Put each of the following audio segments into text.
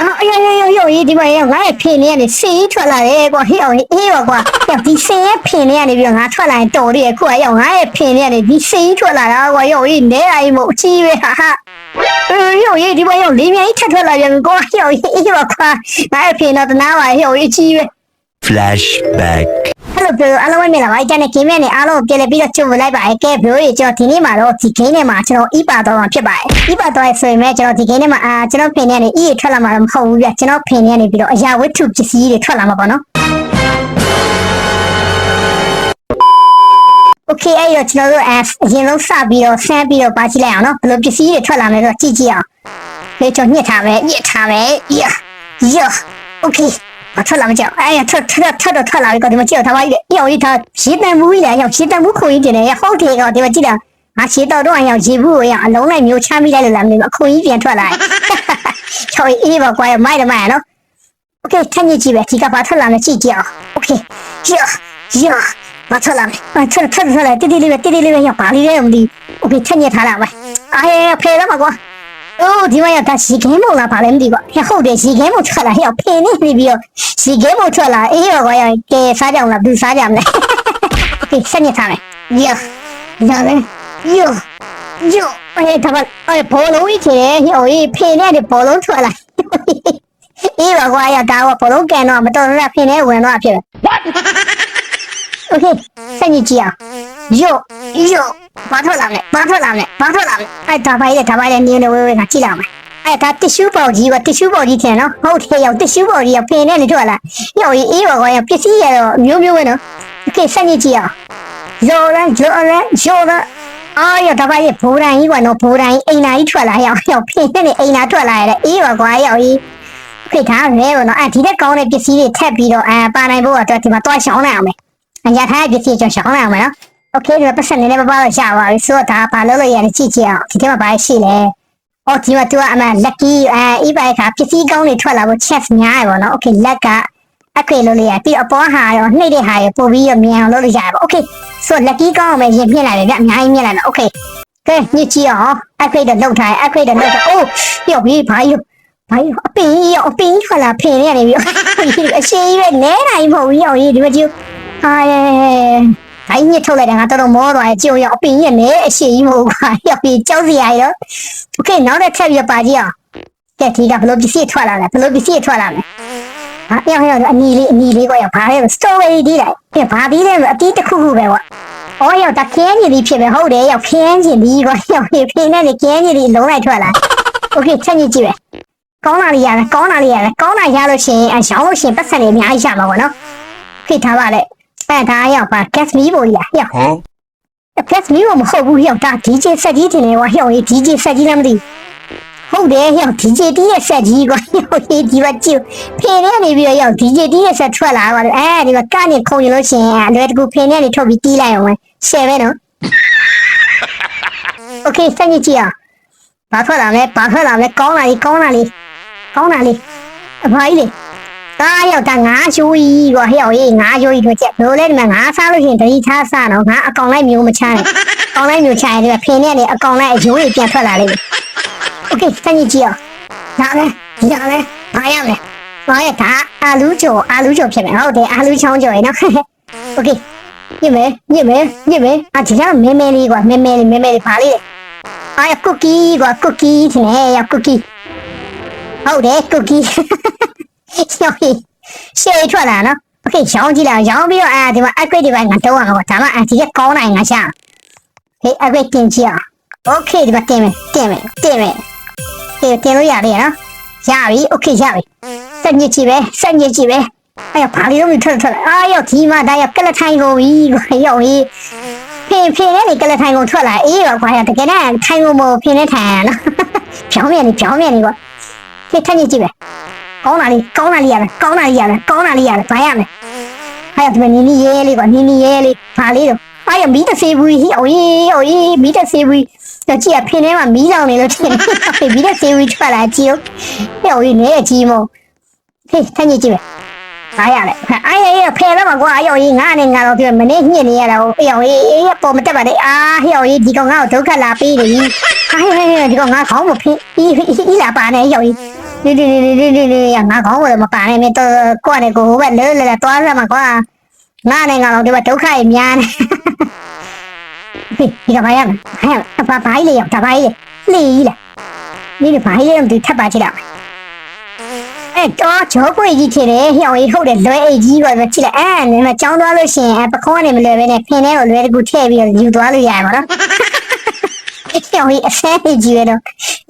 အော်အေးအေးအေးအေးအေးဒီမှာရောငါ့ရဲ့ဖင်လေးကနေစင်ကြီးထွက်လာတယ်ကွာဟေ့အောင်အေးပါကွာရောဒီစင်ရဲ့ဖင်လေးကနေပြီးတော့ငါထွက်လာရင်တော်တယ်ခုကရောငါ့ရဲ့ဖင်လေးကနေဒီစင်ကြီးထွက်လာတာကွာရောအေးနဲအိမ်မို့အချီးပဲဟာဟာရောအေးဒီမှာရောလေးမြိုင်ထက်ထွက်လာပြန်ကွာရောအေးပါကွာငါ့ရဲ့ဖင်တော့တနာပါရောအေးအချီးပဲ flashback လိုပြောလို့အားလုံးပဲမြင်လာပါပြီ။ကဲနဲ့ဂိမ်းနဲ့အားလုံးပြန်လည်ပြီးတော့ချုပ်လိုက်ပါရဲ့။ကဲဗီဒီယိုကြီးကျွန်တော်ဒီနေ့မှာတော့ဒီဂိမ်းနဲ့မှာကျွန်တော်အီပါတော့မှာဖြစ်ပါတယ်။အီပါတော့ဆိုရင်လည်းကျွန်တော်ဒီဂိမ်းနဲ့မှာအာကျွန်တော်ဖင်နေနေအီရထွက်လာမှာတော့မဟုတ်ဘူးဗျ။ကျွန်တော်ဖင်နေနေပြီးတော့အရာဝတ္ထုပစ္စည်းတွေထွက်လာမှာပေါ့နော်။ okay အဲ့တော့ကျွန်တော်တို့ F အရင်ဆုံးစပြီးတော့ဆန်းပြီးတော့ပါကြည့်လိုက်အောင်နော်ဘယ်လိုပစ္စည်းတွေထွက်လာမလဲဆိုတော့ကြည့်ကြည့်အောင်လေကျွန်တော်ညှစ်ထားမယ်ညှစ်ထားမယ် yeah yeah okay อเค အထွက်လာမကြောက်အဲ့ရထွက်ထွက်ထွက်တော့ထွက်လာပြီကောဒီမှာကြည့်တော့ထားပါကြီးရောက်ရေးထားရေတန်ဘူးကြီးလေရောက်ရေတန်ဘူးခွေကြီးတင်တယ်ဟုတ်တယ်ကောဒီမှာကြည့်တာငါရှေတော့တော့ရောက်ရေဘူးကိုရောက်အလုံးလိုက်မျိုးချမ်းမိလိုက်လို့လားမသိဘူးအခွင့်ကြီးပြန်ထွက်လာတယ်ချော်အေးပါကွာမိုက်တယ်မိုက်နော်โอเคထညစ်ကြည့်ပဲဒီကဘာထွက်လာလဲကြည့်ကြည့်အောင်โอเคယာယာဘာထွက်လာလဲထွက်ထွက်ထွက်လာတိတိလေးပဲတိတိလေးပဲရောက်ပါလိမ့်တယ်မသိโอเคထညစ်ထားလာပဲအားရဖယ်တော့မှာကွာ 哦，你们要打洗干毛了，把人对吧？然后的洗干毛出来要骗你那边，洗干毛出来，哎呦，我要给发奖了，不发奖了，给三年他们，哟，两人，哟，哟，哎他们，哎暴龙一起来，要一骗脸的暴龙出来，哎呦，我要打我暴龙干了，我到人家骗脸玩了去了。 โอเคဆက်ညစ်ကြည့်အောင်ယောယောဘာထွက်လာမလဲဘာထွက်လာမလဲဘာထွက်လာမလဲအဲ့ဒါပါရဲ့ဒါပါရဲ့နင်းနေဝဲဝဲငါကြည့်လိုက်အောင် အဲ့ဒါတစ်ရှူးပေါကြီးကတစ်ရှူးပေါကြီးထင်နော်ဟုတ်တယ်ရောက်တစ်ရှူးပေါကြီးကပင်နဲ့နေထွက်လာရောက်ရေးအေးပါကွာရောက်ပစ္စည်းရတော့မျိုးမျိုးပဲနော်โอเคစနေကြည့်အောင်ဂျော်ရန်ဂျော်ရန်ဂျော်ရန်အာရဒါပါရဲ့ဘူရန်ကြီးကနော်ဘူရန်ကြီးအိမ်နာကြီးထွက်လာရောက်ရောက်ပင်နဲ့နေအိမ်နာထွက်လာရတဲ့အေးပါကွာရောက်ရေးโอเคဒါရဲပေါ့နော်အဲ့ဒီတက်ကောင်းတဲ့ပစ္စည်းတွေထက်ပြီးတော့အာပါနိုင်ဖို့အတွက်ဒီမှာတွားရှောင်းလိုက်အောင်မယ် အညာထားတဲ့ပစ္စည်းကျွန်တော်ရှောင်းလိုက်အောင်မယ်နော်โอเคဒီမှာပတ်စံနေနေပါပါတော့ရပါပြီဆိုတော့ဒါဘာလို့လဲရလဲကြည့်ကြည့်အောင်ဒီထဲမှာဘာရှိလဲ အော်ဒီမှာ तू ကအမှ lucky အဲဤပိုက်ကပစ္စည်းကောင်းတွေထွက်လာဖို့ chest များရပါတော့ okay လက်ကအခွေလို့လေးရပြီးတော့အပေါ်ဟာရောနှိမ့်တဲ့ဟာရောပို့ပြီးတော့မြန်အောင်လုပ်လို့ရပါ okay so lucky ကောင်းအောင်ပဲရင်ပြလိုက်တယ်ဗျအများကြီးမြင်လိုက်တော့ okay ကဲညစ်ကြည့်အောင်အခွေတော့လောက်ထားအခွေတော့လောက်ထားအိုးပြောပြီးဘာယူဘာယူအပင်ရောအပင်ထွက်လာဖင်နေပြီအရှိကြီးပဲနဲနိုင်မဟုတ်ဘူးရောဒီမှာကြ ည့်ဟာအဲအဲ့ညစ်ထုတ်လိုက်တာငါတော်တော်မောသွားတယ်ကြုံရအပင်ရဲ့နဲအရှိကြီးမဟုတ်ဘူးရောပြီးကြောက်စရာရော โอเคနောက်တစ်ချက်ပြပါကြည့်အောင်ကဲဒီကဘလို့ပစ္စည်းထွက်လာလဲဘလို့ပစ္စည်းထွက်လာလဲဟာရောက်ရောက်အနီလေးအနီလေးကိုရောက်ဘာလဲ story ဒီလိုကဲဘာဒီလဲအတီးတစ်ခုခုပဲကွာအော်ရောက်တခင်းကြီးဒီဖြစ်ပဲဟုတ်တယ်ရောက်ခင်းကြီးဒီကွာရောက်ဖေဖေနဲ့နေခင်းကြီးဒီလုံးလိုက်ထွက်လာโอเคချက်ညစ်ကြည့်ပဲကောင်းလာလေးရတယ်ကောင်းလာလေးရတယ်ကောင်းလာရလို့ရှိရင်အရောင်းလို့ရှိရင်ပတ်စံတွေအများကြီးရမှာပေါ့နော်ဖိထားပါလေ ပန်ထားရောက်ပါကက်မီပေါ်ကြီးရောက်ဟမ်ကက်မီပေါ်မဟုတ်ဘူးရောက်တာ DJ ဆက်ကြီးတင်လေကွာရောက်ရေး DJ ဆက်ကြီးလည်းမသိဟုတ်တယ်ရောက် DJ တီးရဲ့ဆက်ကြီးကွာရောက်ရေးဒီမှာကြည့်ဖေနဲ့နေပြီးတော့ရောက် DJ တီးရဲ့ဆက်ထွက်လာကွာအဲဒီမှာကနေခုံရလို့ရှင်အဲတကူဖေနဲ့နေထုတ်ပြီးတီးလိုက်အောင်ပဲရှယ်ပဲနော် Okay ဆက်ကြီးကြည့်အောင်ဘာထွက်လာလဲဘာထွက်လာလဲကောင်းလာလေကောင်းလာလေကောင်းလာလေအဖိုင်းလေ ဒါရောက်တာငါးချိုးကြီးကွာဟဲ့ရောက်ရေးငါးချိုးကြီးတို့ချက်ဘယ်လိုလဲဒီမှာငါးစားလို့ရှိရင်တတိထားစားတော့ငါအကောင်လိုက်မျိုးမချနဲ့အကောင်လိုက်မျိုးချရင်ဒီမှာဖေနေနေအကောင်လိုက်အယိုးကြီးပြန်ထွက်လာလိမ့်မယ် โอเคစနေကြည့်အောင်ဒါလည်းဒီဒါလည်းဘာရမလဲဘာရဒါအာလူကျော်အာလူကျော်ဖြစ်မယ်ဟုတ်တယ်အာလူချောင်းကျော်ရေနော်โอเคညစ်မယ်ညစ်မယ်ညစ်မယ်အာဒီကမဲမဲလေးကွာမဲမဲလေးမဲမဲလေးပါလေးလေအာရကုကီကွာကုကီထင်တယ်ရကုကီဟုတ်တယ်ကု ကီရှောင်းရှေးထွက်လာနော်โอเคရောင်းကြည့်လိုက်ရောင်းပြီးတော့အာဒီမှာ upgrade တွေပဲငါတော့ရမှာကွာဒါမှအာဒီကကောင်းနိုင်ငါရှာဟေး upgrade တင်ကြည့်အောင်โอเคဒီမှာတင်မယ်တင်မယ်တင်မယ် ကဲတင်လို့ရတယ်နော်ရပြီโอเคရပြီစက်ညစ်ကြည့်ပဲစက်ညစ်ကြည့်ပဲအဲ့ဘာလို့မထွက်ထွက်အာရောက်ဒီမှာဒါရောက်ကလထိုင်ကုန်ပြီရောက်ရေးဖေဖေနဲ့လေကလထိုင်ကုန်ထွက်လာအေးရောကွာတကယ်နဲ့ထိုင်ကုန်မဖေနဲ့ထိုင်ရနော်ပြောင်းမြန်နေပြောင်းမြန်နေကွာကဲထညစ်ကြည့်ပဲ ကောင်းတာလေးကောင်းတာလေးရတယ်ကောင်းတာလေးရတယ်ကောင်းတာလေးရတယ်ဘာရမလဲဟာရဒီမှာနီနီရဲလေးကွာနီနီရဲလေးဘာလေးတော့အားရမီးတဆေးဘူးဟိအိုးအိုးမီးတဆေးဘူးတော့ကြည့်ရဖင်းထဲမှာမီးလောင်နေလို့ထင်တယ်ပြီးတဲ့ဆေးဝီးထွက်လာကြည့်ဦးဟဲ့ဟိုနေအကြီးမို့ဟေးထညစ်ကြည့်ပဲအားရလေအားရရဖယ်တော့မှာကွာအယောကြီးငါနဲ့ငါတော့ပြောမနေ့ညစ်နေရတာကိုအယောကြီးအေးပေါ်မတက်ပါနဲ့အာဟဲ့ဟိုကြီးဒီကောင်ငါ့ကိုဒုက္ခလာပေးနေပြီအားရရဒီကောင်ငါခေါင်းမဖင်းဤဤလာပါနဲ့အယောကြီး ဒီဒီဒီဒီဒီဒီငါကောင်းလို့မပါနဲ့မင်းတော့ကိုယ့်နဲ့ကိုဟိုဘက်လဲလဲလဲသွားရမှာကွာငါနဲ့ငါတော့ဒီဘက်ဒုက္ခကြီးများနေဒီဒီကဘာရမလဲဘာဘာကြီးလေရောက်ဒါဘာကြီးလေလေကြီးလေဒီဒီဘာကြီးလေဒီထပ်ပါချစ်တော့အဲတော့ဂျောပွေကြီးချစ်တယ်ဟျောင်းကြီးဟုတ်တယ်လွယ်အိတ်ကြီးပါပဲချစ်လိုက်အဲနင်မကြောင်းသွားလို့ရှိရင်ပခေါင်းနဲ့မလွယ်ပဲနဲ့ဖင်ထဲကိုလွယ်တကူထည့်ပြီးယူသွားလို့ရမှာနော်ဟျောင်းကြီးအဆန်းကြီးပဲတော့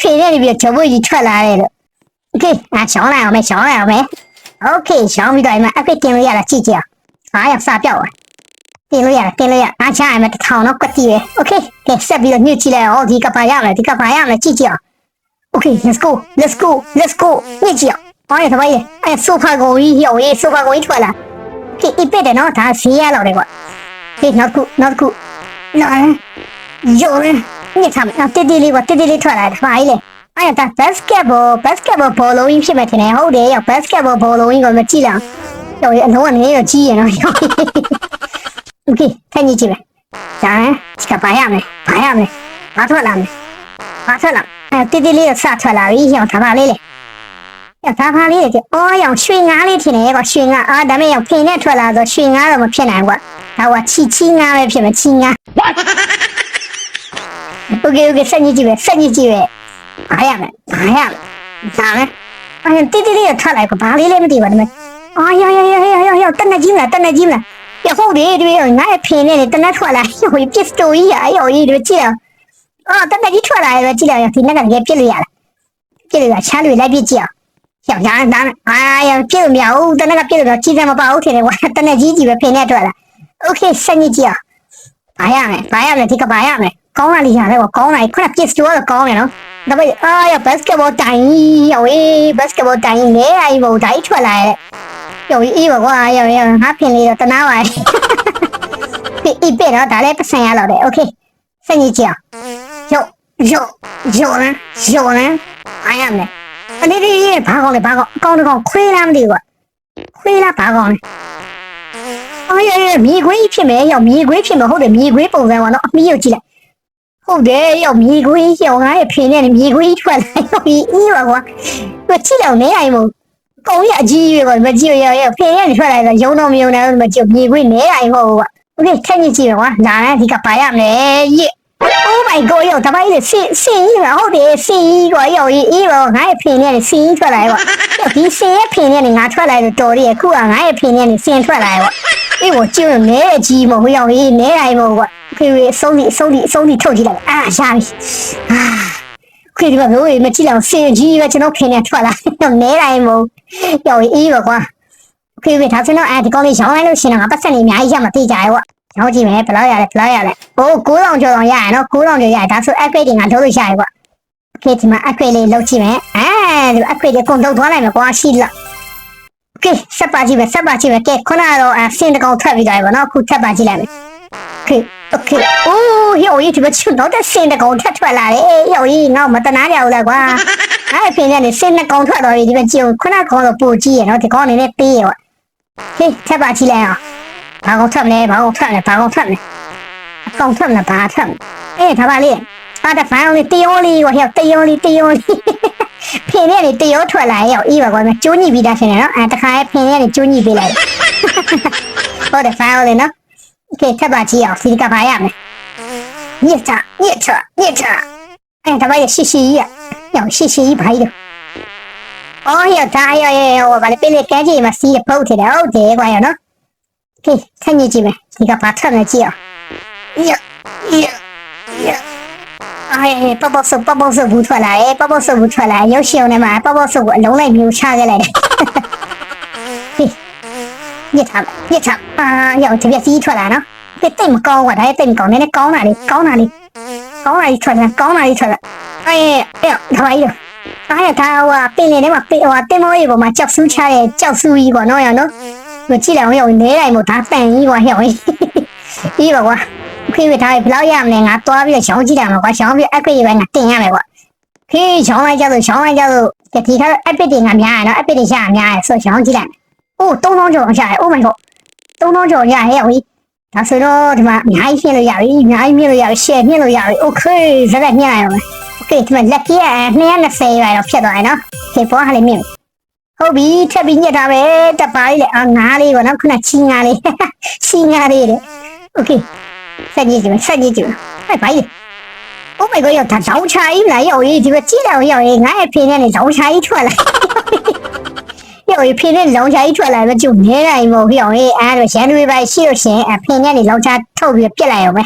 ဖင်ထဲနေပြီးဂျောပွေကြီးထွက်လာတယ်လို့ โอเคငါရှောင်းလိုက်အောင်မယ်ရှောင်းလိုက်အောင်မယ်โอเคရှောင်းပြီးတော့ဒီမှာအပစ်တင်လို့ရတာကြည့်ကြည့်အောင်ငါရောက်စားပြောက်သွားတင်လို့ရတာတင်လို့ရအားချရမယ်တစ်ထောင်တော့ကွက်တီးပဲโอเคကဲဆက်ပြီးတော့ညှစ်ကြည့်လိုက်အောင်ဒီကပါရမယ်ဒီကပါရမယ်ကြည့်ကြည့်အောင်โอเค let's go let's go let's go ညှစ်ကြည့်အောင်ဘာလဲတပိုက်အဲဆိုဖာကိုကြီးဟိုရေးဆိုဖာကိုကြီးထွက်လာโอเคအပစ်တယ်နော်ဒါဈေးရတော့တယ်ကွာဟေးနောက်ခုနောက်ခုနော်ယောရညစ်ထားမယ်တေးတေးလေးကွာတေးတေးလေးထွက်လာတယ်ဘာကြီးလဲ အဲ့ဒါ basketball basketball ဘောလုံးကြီးဖြစ်မှထင်တယ်ဟုတ်တယ်ရောက် basketball ဘောလုံးကြီးကိုမကြည့်လားကျော်ရအလုံးကနည်းနည်းတော့ကြီးရနော်ရောက် okay ထိုင်ကြည့်မယ်ဒါဟမ်စကပါရမယ်ပါရမယ်မထွက်လာမယ်မထွက်လာအဲ့တိတိလေးစထွက်လာပြီရောက်ဒါပါလေးလေရောက်ဒါပါလေးလေအော်ရောက်ရွှေငါးလေးထင်တယ်ကွာရွှေငါးအာဒါမဲ့ရောက်ဖိနဲ့ထွက်လာဆိုရွှေငါးတော့မဖြစ်နိုင်ကွာဒါကချီချီငါးပဲဖြစ်မယ်ချီငါး okay okay ဆက်ညစ်ကြည့်ပဲဆက်ညစ်ကြည့်ပဲ ဘာရမလဲဘာရမလဲဒါလဲအဲတိတိလေးထွက်လိုက်ဘာလေးလည်းမသိပါနဲ့အာရရရရရရတနကြီးမလားတနကြီးမလားရဟုတ်တယ်ဒီငါ့ဖင်နဲ့တနထွက်လာဟိုပစ္စတိုကြီးရအယောကြီးဒီကြည့်တော့အာတနကြီးထွက်လာရကြည့်လိုက်ဒီနက်ကလည်းပြစ်လို့ရလားပြစ်လို့ရချမ်းလို့လိုက်ပြစ်ကြည့်အောင်ယောက်ျားဒါအာရပြစ်လို့မရဘူးတနက်ကပြစ်လို့ကြီးစမ်းမပါဘူးထင်တယ်ကွာတနကြီးကြီးပဲဖင်နဲ့ထွက်လာโอเคစက်ညစ်ကြည့်အောင်ဘာရမလဲဘာရမလဲဒီကဘာရမလဲကောင်းလာလိမ့်ရတယ်ကွာကောင်းလာခုနပစ္စတိုကတော့ကောင်းတယ်နော် ဒါပေမဲ့အာရဘတ်စကတ်ဘောတိုင်ရောေးဘတ်စကတ်ဘောတိုင်နေအိုင်ဘောတိုင်ထွက်လာရဲ့ရောေးအေးပါကွာရောရောငါဖင်လေးတော့တနာပါပြအိပြတော့ဒါလည်းပစံရတော့တယ်โอเคစင်ကြီးကြောယောယောယောနယောနအိုင်ရမယ်အနေဒီဘာကောင်းလဲဘာကောင်းအကောင်းတကောင်ခွေးလားမသိဘူးကွာခွေးလားဘာကောင်းလဲအော်ရရမြေခွေးဖြစ်မယ်ရောမြေခွေးဖြစ်မှာဟုတ်တယ်မြေခွေးပုံစံကနော်အမီးကိုကြည့်လိုက် ဟုတ်တယ်ရောက်မြေခွေးရောက်ငါရဲ့ဖင်နဲ့မြေခွေးထွက်လာရောက်ပြီးအေးပါကွာသူချိတော့နေအိမ်မို့ကောင်းရအကြီးပဲကွာမကြည့်ရရဖင်နဲ့ထွက်လာတော့ရုံတော့မယုံနိုင်ဘူးမကြည့်မြေခွေးနေအိမ်ဟုတ်ကွာโอเคထက်ညစ်ကြည့်ပါကွာဒါနဲ့ဒီကပါရမယ်ယေ Oh my god ရောက်တပိုင်းလေစင်စင်ကြီးပါဟုတ်တယ်စင်ကြီးကွာရောက်အေးအေးပါငါရဲ့ဖင်နဲ့စင်ကြီးထွက်လာကွာဒီစင်ရဲ့ဖင်နဲ့ငါထွက်လာတော့တော်ရီအခုကငါရဲ့ဖင်နဲ့စင်ထွက်လာကွာအေးကိုကျင်းနေအကြီးမဟုတ်ရောက်အေးနေအိမ်မို့ကွာ ဖေဖေအဆုံးဒီအဆုံးဒီအဆုံးဒီထုတ်ကြည့်လိုက်အာရပြီအာခေဒီမှာဘလို့မကြည့်အောင်စင်ကြီးပဲကျွန်တော်ခင်နေထွက်လာနဲတိုင်းမို့ရောအေးပါကွာဖေဖေဒါဆိုတော့အဲဒီကောင်းလေးရောင်းလိုက်လို့ရှင်တော့ငါပတ်စံနေအများကြီးရမှာသိကြရဲ့ကွာရောင်းကြည့်မယ်ဘယ်လောက်ရလဲဘယ်လောက်ရလဲအိုး9000ကျော်တော့ရရနော်9000ကျော်ရဒါဆို upgrade တွေငါထုတ်လို့ရရဲ့ကွာโอเคဒီမှာ upgrade လေးလုပ်ကြည့်မယ်အဲဒီ upgrade လေးကုန်ထုတ်သွားလိုက်မယ်ကွာရှိလားโอเคဆက်ပါကြည့်မယ်ဆက်ပါကြည့်မယ်ကဲခုနကတော့အဆင်းတကောင်ထွက်ပြီးသွားပြီဗောနော်အခုထပ်ပါကြည့်လိုက်မယ် OK OK အိုးဟိုကြီးဒီမချွတ်တော့တဲ့စင်တကောင်ထက်ထွက်လာတယ်ဟိုကြီးငါ့မတနာကြဘူးလားကွာအဲ့ဖင်နဲ့စင်နှစ်ကောင်ထွက်တော့ဒီမကြည့်ခုနကောင်တော့ပူကြည့်ရနော်ဒီကောင်နေနဲ့ပေးရောဟေးထက်ပါကြည့်လိုက်အောင်ဘာကောင်ထွက်မလဲဘာကောင်ထွက်မလဲဘာကောင်ထွက်မလဲအကောင်ထွက်မလားဘာထွက်မလဲအေးဒါပါလေအားတဖိုင်လေးတယောလေးကွာဟဲ့တယောလေးတယောလေးဖင်နဲ့တယောထွက်လာရောအေးပါကွာကျိုးညိပြီးသားရှင်နော်အဲတခါဖင်နဲ့ကျိုးညိပေးလိုက်ဟုတ်တယ်ဖိုင်လေးနော် ကဲထပ်ပါကြည့်အောင်စီကပါရမယ်ညစ်တာညစ်တာညစ်တာအဲဒါပါရရှိရှိကြီးอ่ะညောင်ရှိရှိကြီးဘာကြီးလဲအော်ရတာရရဟိုဗာလေပလေကဲကြီးမှာစီးပုတ်တယ်ဟုတ်တယ်ကွာရနော်ကဲထပ်ညစ်ကြည့်မယ်ဒီကပါထပ်မယ်ကြည့်အောင်ညညညအဲပပဆုပပဆုဘူးထွက်လာတယ်ပပဆုဘူးထွက်လာရုပ်ရှင်ထဲမှာပပဆုကိုအလုံးလိုက်မျိုးချခဲ့လိုက်တယ် ညစ်ထားညစ်ထားအာရောက်တပြက်စီးထွက်လာနော်တိတ်တိတ်မကောင်းကွာဒါရဲ့တိတ်မကောင်းနည်းနည်းကောင်းတာလေးကောင်းတာလေးကောင်းတာလေးထွက်လာကောင်းတာလေးထွက်လာအေးအေးဒါပါကြီးတော့အားရဒါဟိုပင်လယ်ထဲမှာပင်ဟိုတင်မောကြီးပေါ်မှာကြောက်ဆူးချတဲ့ကြောက်ဆူးကြီးပေါ့နော်ရနော်ဒီကြည့်လိုက်အောင်နေတိုင်းမို့ဒါပန်ကြီးကွာဟဲ့ဟိုကြီးပါကွာခေးဝထားဘယ်လောက်ရမလဲငါသွားပြီးတော့ရှောင်းကြည့်တာမှာကွာရှောင်းပြီးအက်ပစ်ပဲငါတင်ရမယ်ကွာခေးရှောင်းလိုက်ကြလို့ရှောင်းလိုက်ကြလို့ဒီထားအက်ပစ်တွေငါများရနော်အက်ပစ်တွေရများရဆိုရှောင်းကြည့်လိုက် အိုး3000ကျော်ရတယ် oh my god 3000ကျော်ရရဲ့ဟိဒါဆိုတော့ဒီမှာအများကြီးဖြည့်လို့ရပြီအများကြီးမြင့်လို့ရပြီ share မြင့်လို့ရပြီ okay ဇက်မြင့်လိုက်ရအောင် okay ဒီမှာ lucky က220ရတော့ဖြတ်သွားတယ်နော် okay ဘောဟာလေးမြင့်ဟုတ်ပြီထပ်ပြီးညက်တာပဲတပါးလေးလေအာငါးလေးပေါ့နော်ခုနချီငါးလေးချီငါးလေးတဲ့ okay ဆက်ညစ်ကြည့်မယ်ဆက်ညစ်ကြည့်မယ်ဟဲ့ဘာကြီး Oh my god ဒါလောင်းချာကြီးလာရောက်ရေးဒီမှာကြည့်လိုက်အောင်ရောက်ရေးငါ့ရဲ့ဖေနဲ့နေလောင်းချာကြီးထွက်လာ ဟိုဖင်နဲ့လောင်ချာကြီးထွက်လာပဲကျုပ်နေနိုင်မို့ဟိအောင်ဟေးအဲ့တော့ရန်တွေပဲရှိလို့ရှင်အဖင်နဲ့နေလောင်ချာထုတ်ပြီးပြက်လိုက်အောင်ပဲ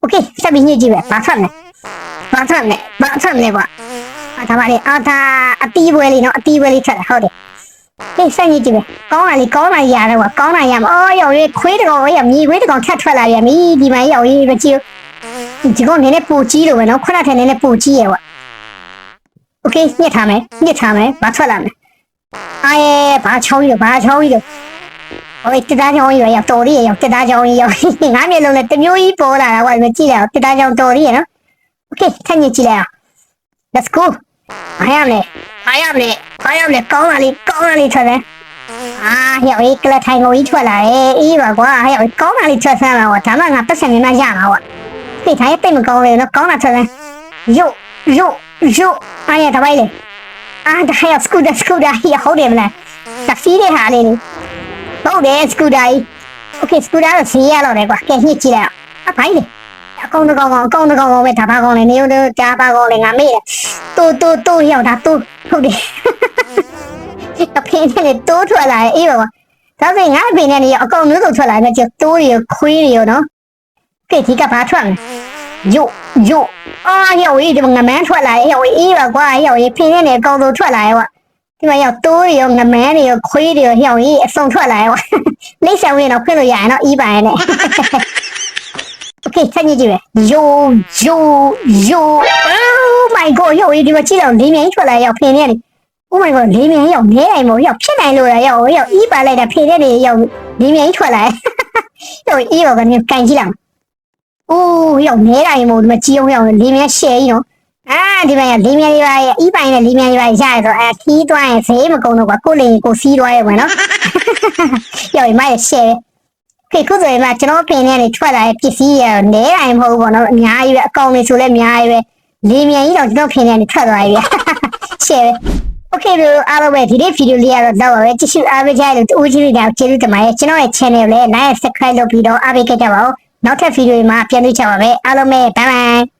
โอเคစပ်ပြီးညှိကြည့်ပဲမဖတ်နဲ့မဖတ်နဲ့မဖတ်နဲ့ကွာအာဒါပါလေအာဒါအတီးပွဲလေးနော်အတီးပွဲလေးထွက်တာဟုတ်တယ်ဟေးစပ်ညှိကြည့်ပဲကောင်းတာလေကောင်းတာရတော့ကွာကောင်းတာရမအော်ရောက်ရေးခွေးတကောင်ရမြေခွေးတကောင်ထက်ထွက်လာရမြီဒီမှာရောက်ရေးပဲကြည့်ဒီကောင်နည်းနည်းပူကြီးလို့ပဲနော်ခုနကထက်နည်းနည်းပူကြီးရကွာโอเคညှစ်ထားမယ်ညှစ်ထားမယ်မထွက်လာမယ် အာရဲ့ဘာချောင်းကြီးလို့ဘာချောင်းကြီးလို့ဟိုတက်သားချောင်းကြီးပဲရောက်တော်လေးရောက်တက်သားချောင်းကြီးရောက်ငါမျက်လုံးနဲ့တမျိုးကြီးပေါ်လာတာကွာမကြည့်ရအောင်တက်သားချောင်းတော်လေးရနော်โอเคထက်ညစ်ကြည့်လိုက်အောင် let's go ဘာရမလဲဘာရမလဲဘာရမလဲကောင်းလာလေးကောင်းလာလေးထွက်တယ်အာရောက်ရေးကလထိုင်ကိုကြီးထွက်လာတယ်အေးပါကွာရောက်ကောင်းလာလေးထွက်ဆန်းလာကွာဒါမှငါပတ်စံနေမှရမှာကွာ ဒီထိုင်တိတ်မကောင်းလေနော်ကောင်းတာထွက်လဲယုတ်ယုတ်ယုတ်အားရတပိုက်လေ အာဒါရစကူဒါစကူဒါဟိဟုတ်တယ်မလားတက်စီတဲ့ဟာလေးဟုတ်တယ်စကူဒါကြီးโอเคစကူဒါတော့စီရတော့တယ်ကွာကဲညှစ်ကြည့်လိုက်အဖိုင်လေအကောင်တကောင်အကောင်တကောင်ပဲဒါပါကောင်လေနေတော့ကြားပါကောင်လေငါမေ့တယ်တူတူတူရောက်တာတူဟုတ်တယ်အဖေနဲ့တိုးထွက်လာအေးပါကွာဒါဆိုရင်ငါအဖေနဲ့နေအကောင်မျိုးစုံထွက်လာတယ်ကျတိုးတွေခွေးတွေရောနော်ကဲဒီကဘာထွက်လဲ ညို့ညို့အာရောက်ရေးဒီမှာငမန်းထွက်လာရဲ့ရောက်ရေးအေးပါကွာရောက်ရေးဖင်းနေတဲ့အကောင်ဆုံးထွက်လာရဲ့ကွာဒီမှာရောက်တိုးတွေရောငမန်းတွေရောခွေးတွေရောရောက်ရေးအဆုံထွက်လာရဲ့ကွာလိတ်ဆောင်ရင်တော့ဖွင့်လို့ရရင်တော့အေးပါရဲ့နဲ့ Okay ဆက်ကြည့်ကြည့်မယ်ယိုယိုယို Oh my god ရောက်ရေးဒီမှာကြည့်တော့လေးမြိုင်ထွက်လာရဲ့ရောက်ဖင်းနေတယ် Oh my god လေးမြန်ရောက်နေနိုင်မို့ရောက်ဖြစ်နိုင်လို့လားရောက်ရောက်အေးပါလိုက်တာဖေတဲ့နေရောက်လေးမြန်ထွက်လာရောက်အေးပါကနေကန်ကြည့်လိုက် ။အိုးရောက်နေတိုင်းမို့ဒီမှာကြီးအောင်ရောက်လေမြန်ရှယ်ကြီးနော်။အာဒီမှာလေမြန်တွေပါရဲ့အီးပိုင်နဲ့လေမြန်တွေပါရရဆိုအဲခီးသွားရင်ဈေးမကုန်တော့ကွာကိုလေကိုစီးသွားရဲ့ကွာနော်။ရောက်ရင်မရရှယ်ခေခုဆိုရင်မှကျွန်တော်ပင်ထဲကနေထွက်လာတဲ့ပစ္စည်းရနေတိုင်းမဟုတ်ဘူးပေါ့နော်အများကြီးပဲအကောင်တွေဆိုလည်းအများကြီးပဲလေမြန်ကြီးတော့ကျွန်တော်ပင်ထဲကနေထွက်သွားပြီ။ရှယ်ပဲ။ Okay လို့အားလုံးပဲဒီနေ့ဗီဒီယိုလေးကတော့တော့ပဲကြည့်ရှုအားပေးကြလို့တူးကြီးတွေတော့ကျေးဇူးတင်ပါတယ်ကျွန်တော်ရဲ့ channel လေး like subscribe လုပ်ပြီးတော့အားပေးခဲ့ကြပါဦး နောက်ထပ်ဗီဒီယိုမှာပြန်တွေ့ကြပါမယ်အားလုံးပဲ bye bye